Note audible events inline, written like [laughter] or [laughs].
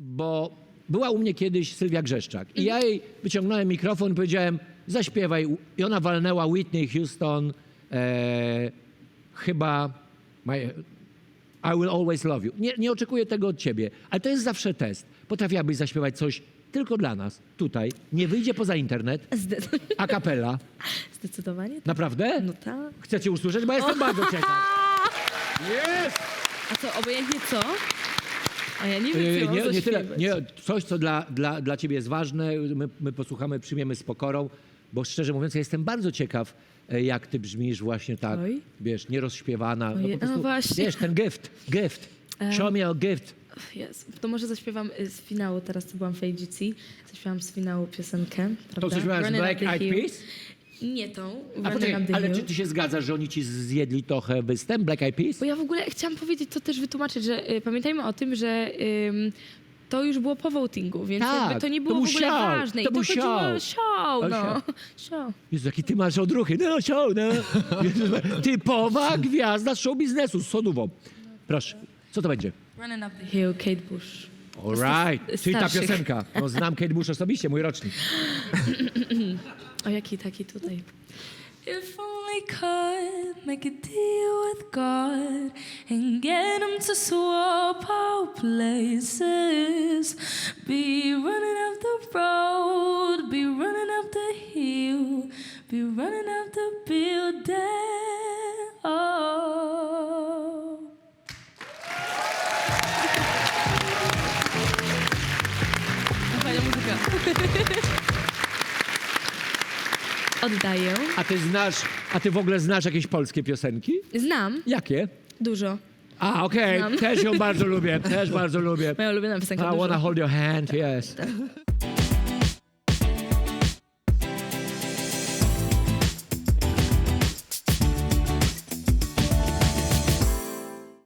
bo była u mnie kiedyś Sylwia Grzeszczak i ja jej wyciągnąłem mikrofon i powiedziałem, zaśpiewaj. I ona walnęła Whitney Houston, e, chyba my, I will always love you. Nie, nie oczekuję tego od ciebie, ale to jest zawsze test. Potrafiłabyś zaśpiewać coś tylko dla nas, tutaj. Nie wyjdzie poza internet, Zde- a capella. Zdecydowanie. tak. Naprawdę? No tak. Chcecie usłyszeć? Bo jestem bardzo ciekaw. [laughs] Jest! A co, obojętnie co? A ja nie wiem, co mam nie, nie tyle, nie, coś, co dla, dla, dla ciebie jest ważne, my, my posłuchamy, przyjmiemy z pokorą, bo szczerze mówiąc, ja jestem bardzo ciekaw, e, jak ty brzmisz właśnie tak, Oj. wiesz, nierozśpiewana. Ojej, no właśnie. Wiesz, ten gift, gift. Show me your gift. Jezu, to może zaśpiewam y, z finału, teraz co byłam w AGC, zaśpiewam z finału piosenkę, prawda? To coś miałeś z Running Black Eyed. Peas? Nie tą, A poczekaj, ale czy ty się zgadzasz, że oni ci zjedli trochę występ Black Eyed Peas? Bo ja w ogóle chciałam powiedzieć, to też wytłumaczyć, że y, pamiętajmy o tym, że ym, to już było po votingu, więc Tak, jakby to nie to było był w ogóle show, ważne. to I był to chodziło o show. no. show. Show. Jezu, jaki ty masz odruchy. No, show, no. [laughs] Typowa gwiazda show biznesu z Sodówą. Proszę, co to będzie? Running Up the Hill, Kate Bush. All right, czyli ta starszych. piosenka. No, znam Kate Bush osobiście, mój rocznik. [clears throat] O jaki taki tutaj? If only could make a deal with God and get him to swap our places. Be running up the road, be running up the hill, be running up the building. [laughs] Oddaję. A ty znasz, a ty w ogóle znasz jakieś polskie piosenki? Znam Jakie? dużo. A, okej, Znam. też ją bardzo lubię, też [laughs] bardzo lubię. Moja ulubiona piosenka I dużo. wanna hold your hand, yes.